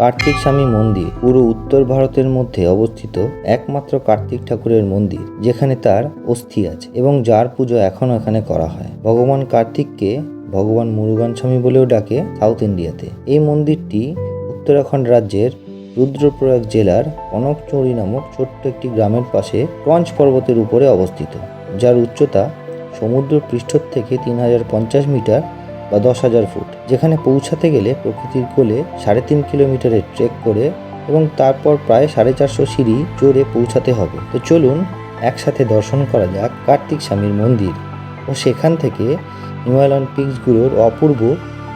কার্তিক স্বামী মন্দির পুরো উত্তর ভারতের মধ্যে অবস্থিত একমাত্র কার্তিক ঠাকুরের মন্দির, যেখানে তার অস্থি আছে এবং যার পুজো এখনও এখানে করা হয়। ভগবান কার্তিককে ভগবান মুরুগান স্বামী বলেও ডাকে সাউথ ইন্ডিয়াতে। এই মন্দিরটি উত্তরাখণ্ড রাজ্যের রুদ্রপ্রয়াগ জেলার কনকচৌরি নামক ছোট্ট একটি গ্রামের পাশে টঞ্চ পর্বতের উপরে অবস্থিত, যার উচ্চতা সমুদ্র পৃষ্ঠ থেকে তিন হাজার পঞ্চাশ মিটার বা দশ হাজার ফুট, যেখানে পৌঁছাতে গেলে প্রকৃতির কোলে সাড়ে তিন কিলোমিটারের ট্রেক করে এবং তারপর প্রায় সাড়ে চারশো সিঁড়ি চড়ে পৌঁছাতে হবে। তো চলুন একসাথে দর্শন করা যাক কার্তিক স্বামীর মন্দির ও সেখান থেকে হিমালয়ান পিকসগুলোর অপূর্ব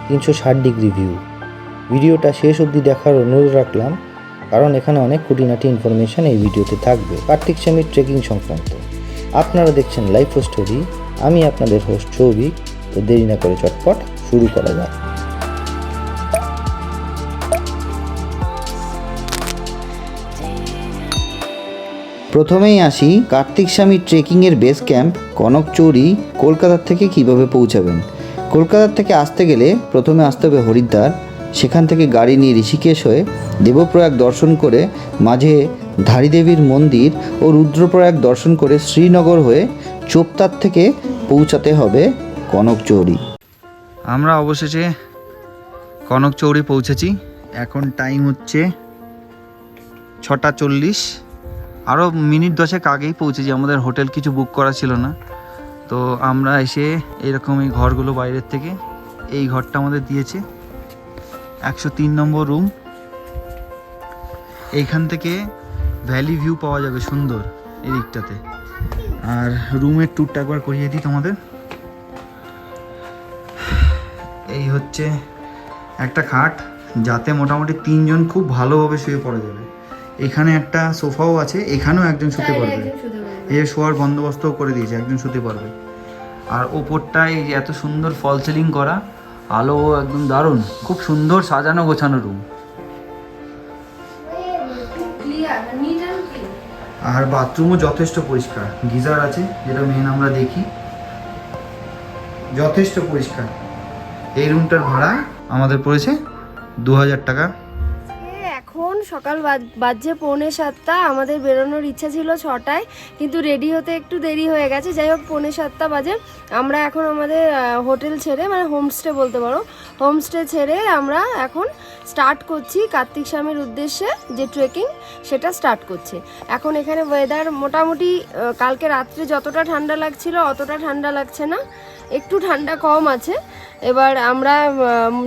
তিনশো ষাট ডিগ্রি ভিউ ভিডিওটা শেষ অবধি দেখার অনুরোধ রাখলাম, কারণ এখানে অনেক খুঁটিনাটি ইনফরমেশান এই ভিডিওতে থাকবে। কার্তিক স্বামীর ট্রেকিং সংক্রান্ত। আপনারা দেখছেন লাইফ স্টোরি আমি আপনাদের হোস্ট সৌভিক। তো দেরি না করে চটপট শুরু করা যাক। প্রথমেই আসি কার্তিক স্বামী ট্রেকিংয়ের বেস ক্যাম্প কনকচৌরি কলকাতার থেকে কীভাবে পৌঁছাবেন? কলকাতার থেকে আসতে গেলে প্রথমে আসতে হবে হরিদ্বার, সেখান থেকে গাড়ি নিয়ে ঋষিকেশ হয়ে দেবপ্রয়াগ দর্শন করে মাঝে ধারীদেবীর মন্দির ও রুদ্রপ্রয়াগ দর্শন করে শ্রীনগর হয়ে চোপতার থেকে পৌঁছাতে হবে কনকচৌরি আমরা অবশেষে কনকচৌরি পৌঁছেছি। এখন টাইম হচ্ছে ছটা চল্লিশ। আরও মিনিট দশেক আগেই পৌঁছেছি, আমাদের হোটেল কিছু বুক করা ছিল না। তো আমরা এসে এরকম এই ঘরগুলো বাইরের থেকে, এই ঘরটা আমাদের দিয়েছে। একশো তিন নম্বর রুম এইখান থেকে ভ্যালি ভিউ পাওয়া যাবে সুন্দর, এই দিকটাতে। আর রুমের ট্যুরটা একবার করিয়ে দিই তোমাদের। এই হচ্ছে একটা খাট যাতে মোটামুটি তিনজন খুব ভালোভাবে শুয়ে পড়া যাবে। এখানে একটা সোফাও আছে এখানেও একজন শুতে পারবে। এই শোয়ার বন্দোবস্তও করে দিয়েছে একজন শুতে পারবে। আর ওপরটায় এই যে এত সুন্দর ফল সিলিং করা আলো একদম দারুণ। খুব সুন্দর সাজানো গোছানো রুম। আর বাথরুমও যথেষ্ট পরিষ্কার। গিজার আছে যেটা মেন আমরা দেখি। যথেষ্ট পরিষ্কার। এই রুমটার ভাড়া আমাদের পড়েছে দু হাজার টাকা এখন সকাল বাজ- বাজছে পৌনে সাতটা, আমাদের বেরোনোর ইচ্ছা ছিল ছটায়, কিন্তু রেডি হতে একটু দেরি হয়ে গেছে। যাই হোক, পৌনে সাতটা বাজে। আমরা এখন আমাদের হোটেল ছেড়ে মানে হোমস্টে বলতে পারো, হোমস্টে ছেড়ে আমরা এখন স্টার্ট করছি কার্তিক স্বামীর উদ্দেশ্যে যে ট্রেকিং সেটা স্টার্ট করছে। এখন এখানে ওয়েদার মোটামুটি কালকে রাত্রে যতটা ঠান্ডা লাগছিল, অতটা ঠান্ডা লাগছে না। একটু ঠান্ডা কম আছে। এবার আমরা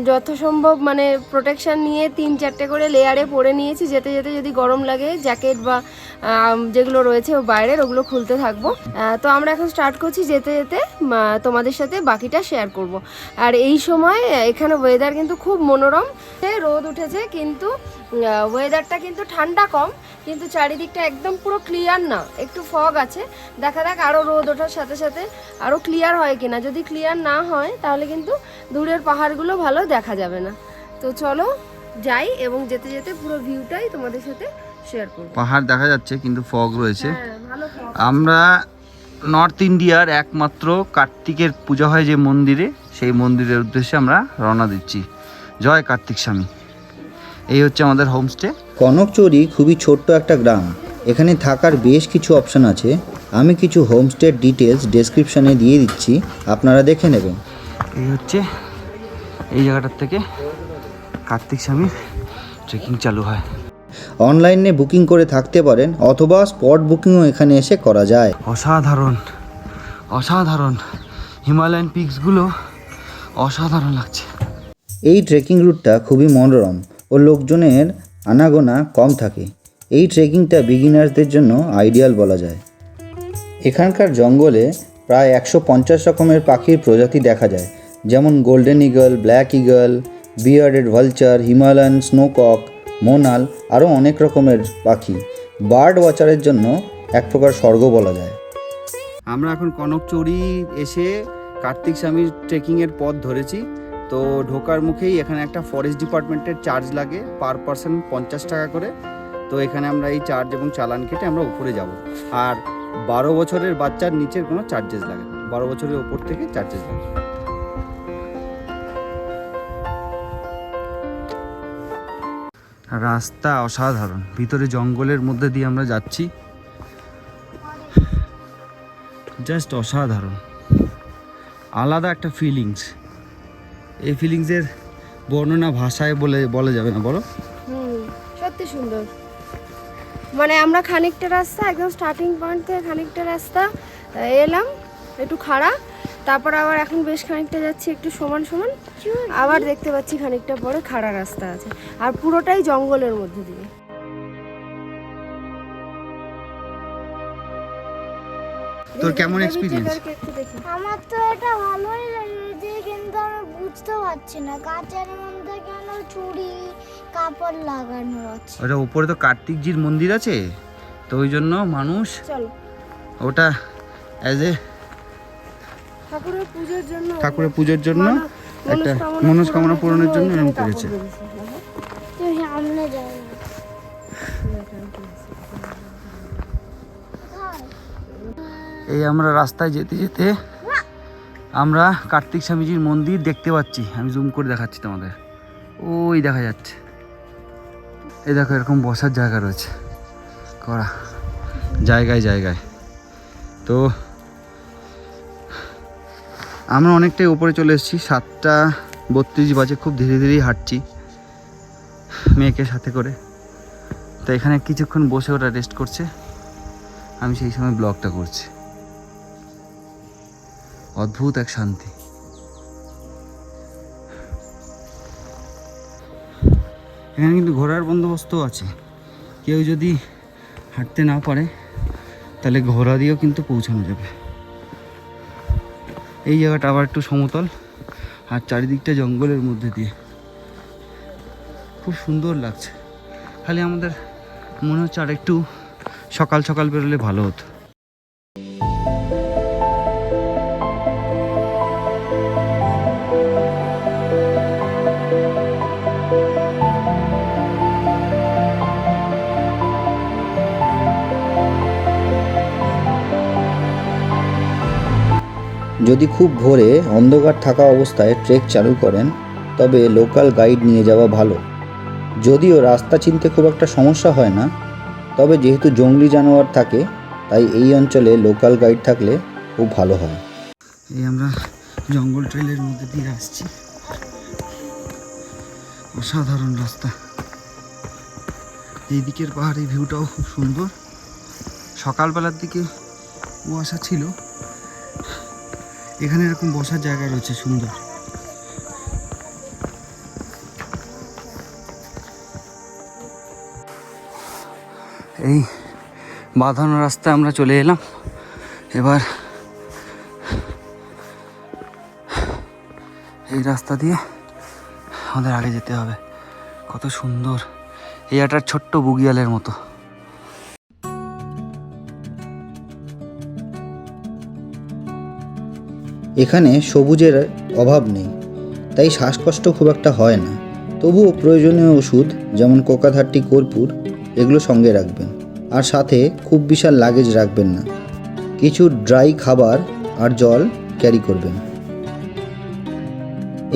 যথাসম্ভব মানে প্রোটেকশান নিয়ে তিন চারটে করে লেয়ারে পরে নিয়েছি। যেতে যেতে যদি গরম লাগে জ্যাকেট বা যেগুলো রয়েছে ও বাইরের, ওগুলো খুলতে থাকব। তো আমরা এখন স্টার্ট করছি যেতে যেতে তোমাদের সাথে বাকিটা শেয়ার করব। আর এই সময়, এখানে ওয়েদার কিন্তু খুব মনোরম। রোদ উঠেছে, কিন্তু ওয়েদারটা কিন্তু ঠান্ডা কম কিন্তু চারিদিকটা একদম পুরো ক্লিয়ার না। একটু ফগ আছে। দেখা যাক আরও রোদ ওঠার সাথে সাথে আরও ক্লিয়ার হয় কিনা। যদি ক্লিয়ার না হয় তাহলে কিন্তু দূরের পাহাড়গুলো ভালো দেখা যাবে না। তো চলো যাই এবং যেতে যেতে পুরো ভিউটাই তোমাদের সাথে শেয়ার করব। পাহাড় দেখা যাচ্ছে কিন্তু ফগ রয়েছে। হ্যাঁ ভালো আমরা নর্থ ইন্ডিয়ার একমাত্র কার্তিকের পূজা হয় যে মন্দিরে সেই মন্দিরের উদ্দেশ্যে আমরা রওনা দিচ্ছি। জয় কার্তিক স্বামী। এই হচ্ছে আমাদের হোমস্টে কনকচৌরি খুবই ছোট্ট একটা গ্রাম। এখানে থাকার বেশ কিছু অপশন আছে। আমি কিছু হোমস্টের ডিটেলস ডেসক্রিপশনে দিয়ে দিচ্ছি। আপনারা দেখে নেবেন। এই হচ্ছে এই জায়গাটার থেকে কার্তিক স্বামীর ট্রেকিং চালু হয়। অনলাইনে বুকিং করে থাকতে পারেন অথবা স্পট বুকিংও এখানে এসে করা যায়। অসাধারণ অসাধারণ। হিমালয়ান পিকসগুলো অসাধারণ লাগছে। এই ট্রেকিং রুটটা খুবই মনোরম। ও লোকজনের আনাগোনা কম থাকে। এই ট্রেকিংটা বিগিনার্সদের জন্য আইডিয়াল বলা যায়। এখানকার জঙ্গলে প্রায় একশো পঞ্চাশ রকমের পাখির প্রজাতি দেখা যায়। যেমন golden eagle, black eagle, bearded vulture, Himalayan snowcock, monal, আরও অনেক রকমের পাখি। বার্ড ওয়াচারের জন্য এক প্রকার স্বর্গ বলা যায়। আমরা এখন কনকচৌরি এসে কার্তিক স্বামীর ট্রেকিংয়ের পথ ধরেছি। তো ঢোকার মুখেই এখানে একটা ফরেস্ট ডিপার্টমেন্টের চার্জ লাগে পার পার্সন পঞ্চাশ টাকা করে। তো এখানে আমরা এই চার্জ এবং চালান কেটে আমরা উপরে যাব। আর বারো বছরের বাচ্চার নিচের কোনো চার্জেস লাগে না। বারো বছরের ওপর থেকে চার্জেস লাগে। রাস্তা অসাধারণ। ভিতরে জঙ্গলের মধ্যে দিয়ে আমরা যাচ্ছি। জাস্ট অসাধারণ। আলাদা একটা ফিলিংস এই ফিলিংসের বর্ণনা ভাষায় বলে বলা যাবে না বলো। হুম সত্যি সুন্দর। মানে আমরা খানিকটা রাস্তা একদম স্টার্টিং পয়েন্ট থেকে খানিকটা রাস্তা এলাম একটু খাড়া তারপর আবার এখন বেশ খানিকটা যাচ্ছি একটু সমান সমান। আবার দেখতে পাচ্ছি খানিকটা পরে খাড়া রাস্তা আছে আর পুরোটাই জঙ্গলের মধ্যে দিয়ে। তোর কেমন দেখি। আমার তো এটা ভালোই লেগেছে কিন্তু আমি বুঝতে পারছি না। কাঁচের মধ্যে কেন চুড়ি কাপড় লাগানো আছে? ওটা উপরে তো কার্তিকজির মন্দির আছে তো ওই জন্য মানুষ চলো। ওটা অ্যাজ এ ঠাকুরের পুজোর জন্য ঠাকুরের পুজোর জন্য একটা মনস্কামনা পূরণের জন্য এরকম করেছে। এই আমরা রাস্তায় যেতে যেতে আমরা কার্তিক স্বামীজির মন্দির দেখতে পাচ্ছি। আমি জুম করে দেখাচ্ছি তোমাদের। ওই দেখা যাচ্ছে। এই দেখো, এরকম বসার জায়গা রয়েছে। করা জায়গায় জায়গায়। তো আমরা অনেকটাই উপরে চলে এসেছি। সাতটা বত্রিশ বাজে, খুব ধীরে ধীরেই হাঁটছি মেয়েকে সাথে করে। তো এখানে কিছুক্ষণ বসে ওরা রেস্ট করছে। আমি সেই সময় ব্লগটা করছি। অদ্ভুত এক শান্তি। এখানে কিন্তু ঘোরার বন্দোবস্তও আছে। কেউ যদি হাঁটতে না পারে, তাহলে ঘোড়া দিয়েও কিন্তু পৌঁছানো যাবে। এই জায়গাটা আবার একটু সমতল, আর চারিদিকটা জঙ্গলের মধ্যে দিয়ে। খুব সুন্দর লাগছে। খালি আমাদের মনে হচ্ছে আর একটু সকাল সকাল বেরোলে ভালো হতো। যদি খুব ভোরে অন্ধকার থাকা অবস্থায় ট্রেক চালু করেন, তবে লোকাল গাইড নিয়ে যাওয়া ভালো। যদিও রাস্তা চিনতে খুব একটা সমস্যা হয় না, তবে যেহেতু জঙ্গলি জানোয়ার থাকে, তাই এই অঞ্চলে লোকাল গাইড থাকলে খুব ভালো হয়। এই আমরা জঙ্গল ট্রেলের মধ্যে দিয়ে আসছি। অসাধারণ রাস্তা। এই দিকের পাহাড়ের ভিউটাও খুব সুন্দর। সকালবেলার দিকে কুয়াশা ছিল। এখানে এরকম বসার জায়গা রয়েছে, সুন্দর। এই বাঁধানো রাস্তায় আমরা চলে এলাম। এবার এই রাস্তা দিয়ে আমাদের আগে যেতে হবে। কত সুন্দর, এই একটা ছোট্ট বুগিয়ালের মতো। এখানে সবুজের অভাব নেই, তাই শ্বাসকষ্ট খুব একটা হয় না। তবুও প্রয়োজনীয় ওষুধ, যেমন কোকাধারটি কর্পূর, এগুলো সঙ্গে রাখবেন। আর সাথে খুব বিশাল লাগেজ রাখবেন না। কিছু ড্রাই খাবার আর জল ক্যারি করবেন।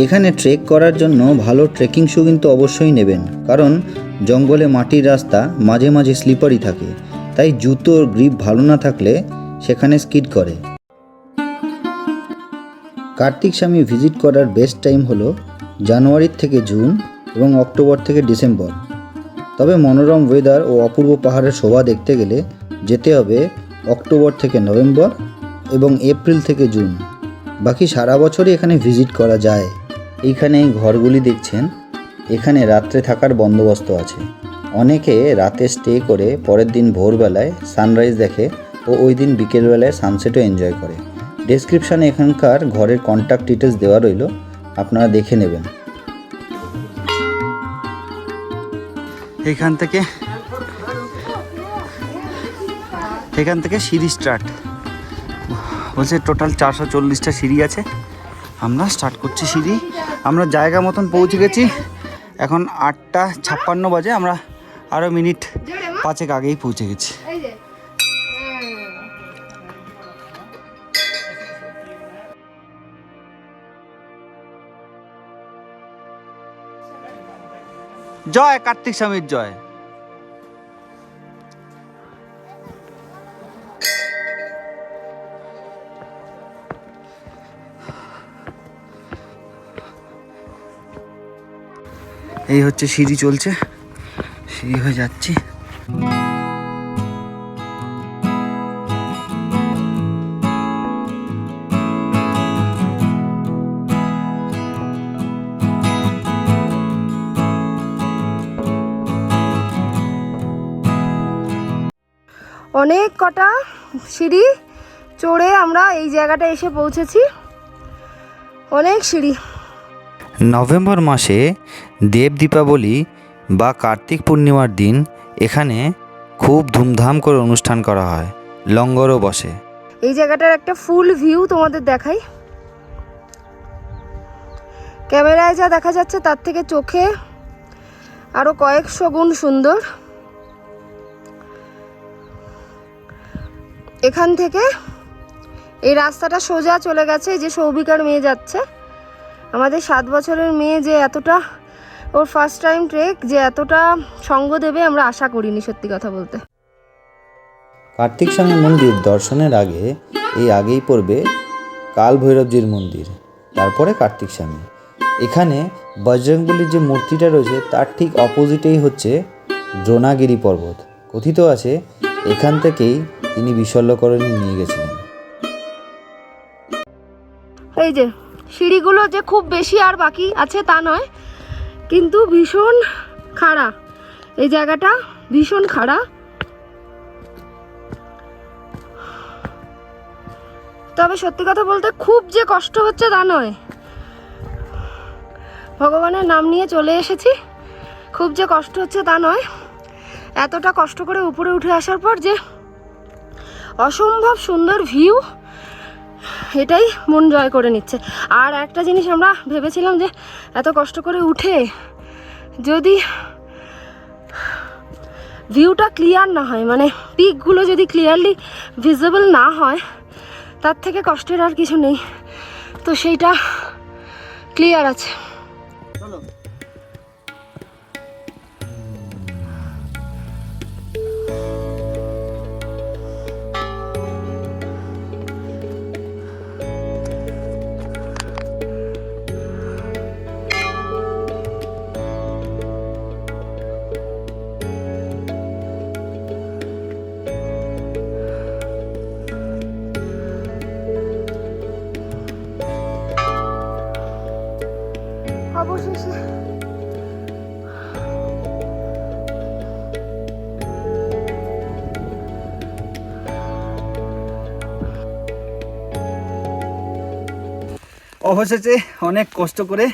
এখানে ট্রেক করার জন্য ভালো ট্রেকিং শু কিন্তু অবশ্যই নেবেন, কারণ জঙ্গলে মাটির রাস্তা মাঝে মাঝে স্লিপারি থাকে, তাই জুতোর গ্রিপ ভালো না থাকলে সেখানে স্কিড করে। কার্তিক স্বামী ভিজিট করার বেস্ট টাইম হলো জানুয়ারির থেকে জুন এবং অক্টোবর থেকে ডিসেম্বর। তবে মনোরম ওয়েদার ও অপূর্ব পাহাড়ের শোভা দেখতে গেলে যেতে হবে অক্টোবর থেকে নভেম্বর এবং এপ্রিল থেকে জুন। বাকি সারা বছরই এখানে ভিজিট করা যায়। এইখানে এই ঘরগুলি দেখছেন। এখানে রাত্রে থাকার বন্দোবস্ত আছে। অনেকে রাতে স্টে করে পরের দিন ভোরবেলায় সানরাইজ দেখে ও ওই দিন বিকেলবেলায় সানসেটও এনজয় করে। ডেসক্রিপশানে এখানকার ঘরের কন্ট্যাক্ট ডিটেলস দেওয়া রইল, আপনারা দেখে নেবেন। এখান থেকে এখান থেকে সিঁড়ি স্টার্ট বলছে টোটাল চারশো চল্লিশটা সিঁড়ি আছে। আমরা স্টার্ট করছি সিঁড়ি। আমরা জায়গা মতন পৌঁছে গেছি। এখন আটটা ছাপ্পান্ন বাজে। আমরা আরও মিনিট পাঁচেক আগেই পৌঁছে গেছি। জয় কার্তিক স্বামীর জয়। এই হচ্ছে সিঁড়ি চলছে। সিঁড়ি হয়ে যাচ্ছি। কটা সিঁড়ি চড়ে আমরা এই জায়গাটা এসে পৌঁছেছি। অনেক সিঁড়ি। নভেম্বর মাসে দেব দীপাবলি বা কার্তিক পূর্ণিমার দিন এখানে খুব ধুমধাম করে অনুষ্ঠান করা হয় লঙ্গরও বসে। এই জায়গাটার একটা ফুল ভিউ তোমাদের দেখাই। ক্যামেরায় যা দেখা যাচ্ছে তার থেকে চোখে আরও কয়েকশো গুণ সুন্দর। এখান থেকে এই রাস্তাটা সোজা চলে গেছে যে সৌভিকার মেয়ে যাচ্ছে। আমাদের সাত বছরের মেয়ে যে এতটা, ওর ফার্স্ট টাইম ট্রেক যে এতটা সঙ্গ দেবে আমরা আশা করিনি সত্যি কথা বলতে। কার্তিক স্বামী মন্দির দর্শনের আগে, এই আগেই পড়বে কাল ভৈরবজির মন্দির, তারপরে কার্তিক স্বামী। এখানে বজরংবলির যে মূর্তিটা রয়েছে, তার ঠিক অপোজিটেই হচ্ছে দ্রোণাগিরি পর্বত। কথিত আছে, এখান থেকেই তিনি বিশল্যকরণী নিয়ে গেছিলেন। এই যে, সিঁড়িগুলো যে খুব বেশি আর বাকি আছে তা নয়, কিন্তু ভীষণ খাড়া। এই জায়গাটা ভীষণ খাড়া। তবে সত্যি কথা বলতে খুব যে কষ্ট হচ্ছে তা নয়। ভগবানের নাম নিয়ে চলে এসেছি। খুব যে কষ্ট হচ্ছে তা নয়। এতটা কষ্ট করে উপরে উঠে আসার পর যে অসম্ভব সুন্দর ভিউ এটাই মন জয় করে নিচ্ছে। আর একটা জিনিস আমরা ভেবেছিলাম যে এত কষ্ট করে উঠে যদি ভিউটা ক্লিয়ার না হয় মানে পিকগুলো যদি ক্লিয়ারলি ভিজিবল না হয়, তার থেকে কষ্টের আর কিছু নেই। তো সেইটা ক্লিয়ার আছে। অবশেষে অনেক কষ্ট করে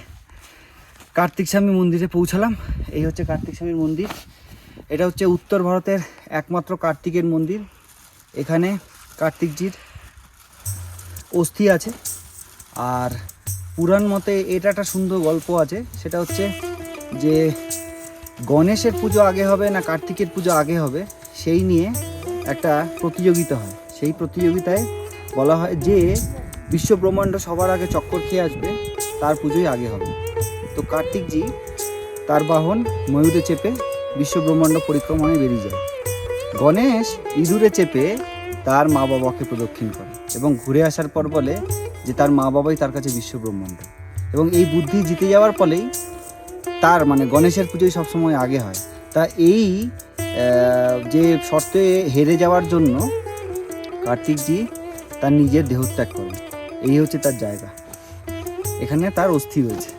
কার্তিক স্বামী মন্দিরে পৌঁছালাম। এই হচ্ছে কার্তিক স্বামীর মন্দির। এটা হচ্ছে উত্তর ভারতের একমাত্র কার্তিকের মন্দির। এখানে কার্তিকজির অস্থি আছে। আর পুরাণ মতে এটা একটা সুন্দর গল্প আছে। সেটা হচ্ছে যে গণেশের পুজো আগে হবে না কার্তিকের পুজো আগে হবে, সেই নিয়ে একটা প্রতিযোগিতা হয়। সেই প্রতিযোগিতায় বলা হয় যে বিশ্ব ব্রহ্মাণ্ড সবার আগে চক্কর খেয়ে আসবে, তার পুজোই আগে হবে। তো কার্তিকজি তার বাহন ময়ূরে চেপে বিশ্ব ব্রহ্মাণ্ড পরিক্রমায় বেরিয়ে যায়। গণেশ ইঁদুরে চেপে তার মা বাবাকে প্রদক্ষিণ করে এবং ঘুরে আসার পর বলে যে তার মা বাবাই তার কাছে বিশ্ব ব্রহ্মাণ্ড এবং এই বুদ্ধি জিতে যাওয়ার ফলেই তার মানে গণেশের পুজোই সবসময় আগে হয়। তা এই যে শর্তে হেরে যাওয়ার জন্য কার্তিকজি তার নিজের দেহত্যাগ করেন। এই হচ্ছে তার জায়গা। এখানে তার অস্থি রয়েছে।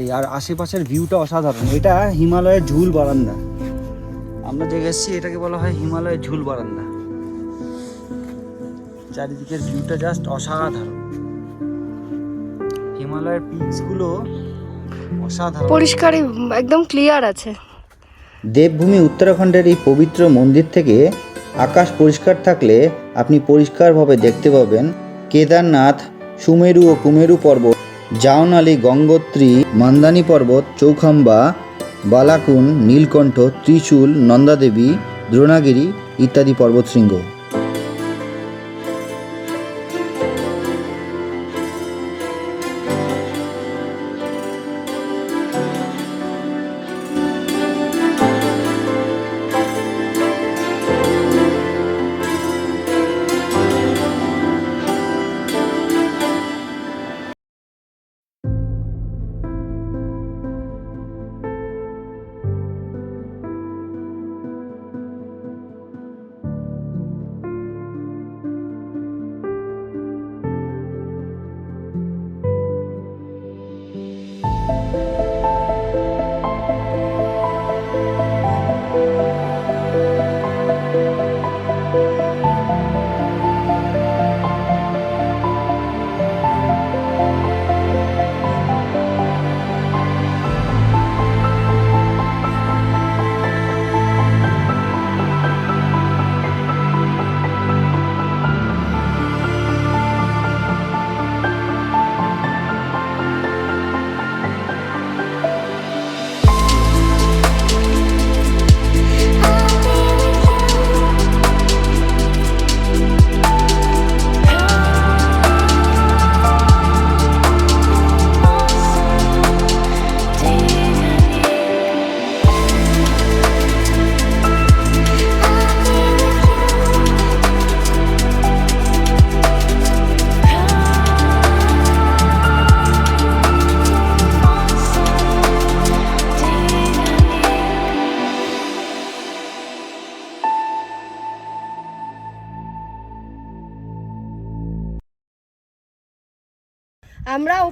এই আর আশেপাশের ভিউটা অসাধারণ। এটা হিমালয়ের ঝুল বারান্দা। আমরা যে গেছি এটাকে বলা হয় হিমালয়ের ঝুল বারান্দা। চারিদিকের ভিউটা জাস্ট অসাধারণ। হিমালয়ের পিকসগুলো অসাধারণ। পরিষ্কারই একদম ক্লিয়ার আছে। দেবভূমি উত্তরাখণ্ডের এই পবিত্র মন্দির থেকে আকাশ পরিষ্কার থাকলে আপনি পরিষ্কারভাবে দেখতে পাবেন কেদারনাথ সুমেরু ও কুমেরু পর্বত, জাওনালি গঙ্গোত্রী, মান্দানি পর্বত, চৌখাম্বা, বালাকুন, নীলকণ্ঠ, ত্রিশূল, নন্দাদেবী, দ্রোণাগিরি ইত্যাদি পর্বতশৃঙ্গ।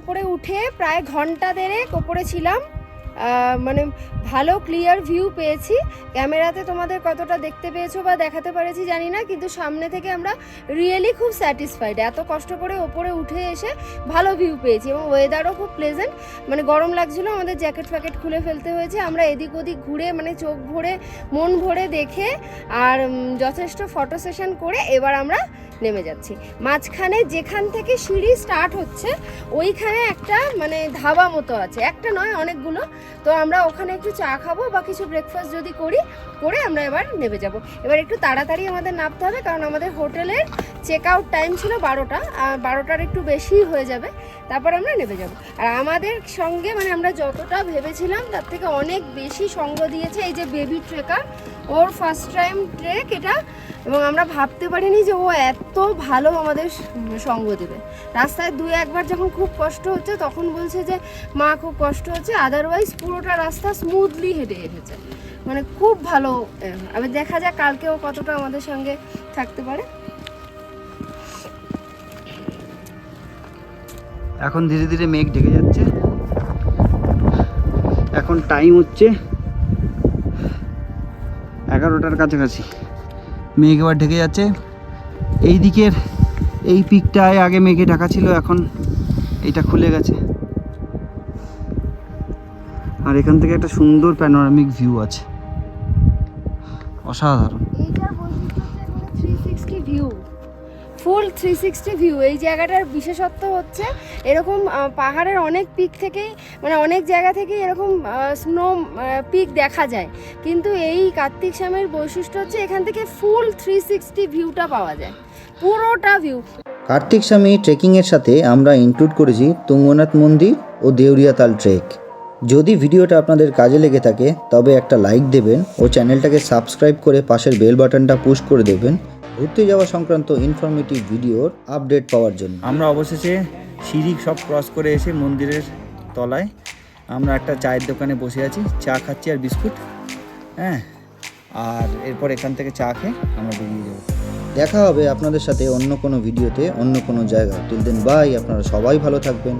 ওপরে উঠে প্রায় ঘণ্টা দেড়েক ওপরে ছিলাম মানে ভালো ক্লিয়ার ভিউ পেয়েছি। ক্যামেরাতে তোমাদের কতটা দেখতে পেয়েছ বা দেখাতে পেরেছি জানি না, কিন্তু সামনে থেকে আমরা রিয়েলি খুব স্যাটিসফাইড এত কষ্ট করে ওপরে উঠে এসে ভালো ভিউ পেয়েছি এবং ওয়েদারও খুব প্লেজেন্ট মানে গরম লাগছিল, আমাদের জ্যাকেট ফ্যাকেট খুলে ফেলতে হয়েছে। আমরা এদিক ওদিক ঘুরে মানে চোখ ভরে, মন ভরে দেখে আর যথেষ্ট ফটো সেশন করে এবার আমরা নেমে যাচ্ছি। মাঝখানে যেখান থেকে সিঁড়ি স্টার্ট হচ্ছে, ওইখানে একটা মানে ধাবা মতো আছে। একটা নয়, অনেকগুলো। তো আমরা ওখানে একটু চা খাব বা কিছু ব্রেকফাস্ট যদি করি, করে আমরা এবার নেমে যাব। এবার একটু তাড়াতাড়ি আমাদের নামতে হবে, কারণ আমাদের হোটেলের চেক আউট টাইম ছিল বারোটা, আর বারোটার একটু বেশি হয়ে যাবে, তারপর আমরা নেমে যাব। আর আমাদের সঙ্গে মানে আমরা যতটা ভেবেছিলাম, তার থেকে অনেক বেশি সঙ্গ দিয়েছে এই যে বেবি ট্রেকার ওর ফার্স্ট টাইম ট্রেক এটা এবং আমরা ভাবতে পারিনি যে ও এত ভালো আমাদের সঙ্গ দেবে। রাস্তায় দু একবার যখন খুব কষ্ট হচ্ছে তখন বলছে যে মা খুব কষ্ট হচ্ছে। আদারওয়াইজ পুরোটা রাস্তা স্মুথলি হেঁটে এসেছে। মানে খুব ভালো আহ, এবার দেখা যাক কালকেও কতটা আমাদের সঙ্গে থাকতে পারে। এখন ধীরে ধীরে মেঘ ঢেকে যাচ্ছে। এখন টাইম হচ্ছে এগারোটার কাছাকাছি। মেঘ এবার ঢেকে যাচ্ছে। এই দিকের এই পিকটায় আগে মেঘে ঢাকা ছিল, এখন এটা খুলে গেছে। আর এখান থেকে একটা সুন্দর প্যানোরামিক ভিউ আছে। অসাধারণ। ফুল থ্রি সিক্সটি ভিউ এই জায়গাটার বিশেষত্ব হচ্ছে এরকম পাহাড়ের অনেক পিক থেকেই মানে অনেক জায়গা থেকেই এরকম স্নো পিক দেখা যায়। কিন্তু এই কার্তিক শ্যামের বৈশিষ্ট্য হচ্ছে এখান থেকে ফুল থ্রি সিক্সটি ভিউটা পাওয়া যায়। পুরোটা ভিউ কার্তিক স্বামী ট্রেকিংয়ের সাথে আমরা ইনক্লুড করেছি তুঙ্গনাথ মন্দির ও দেউরিয়াতাল ট্রেক যদি ভিডিওটা আপনাদের কাজে লেগে থাকে, তবে একটা লাইক দেবেন ও চ্যানেলটাকে সাবস্ক্রাইব করে পাশের বেল বাটনটা পুশ করে দেবেন। ঘুরতে যাওয়া সংক্রান্ত ইনফরমেটিভ ভিডিওর আপডেট পাওয়ার জন্য। আমরা অবশেষে সিঁড়ি সব ক্রস করে এসে মন্দিরের তলায় আমরা একটা চায়ের দোকানে বসে আছি চা খাচ্ছি আর বিস্কুট হ্যাঁ? আর এরপর এখান থেকে চা খেয়ে আমরা বেরিয়ে যাব। দেখা হবে আপনাদের সাথে অন্য কোনো ভিডিওতে অন্য কোনো জায়গায়। টিল দেন বাই আপনারা সবাই ভালো থাকবেন।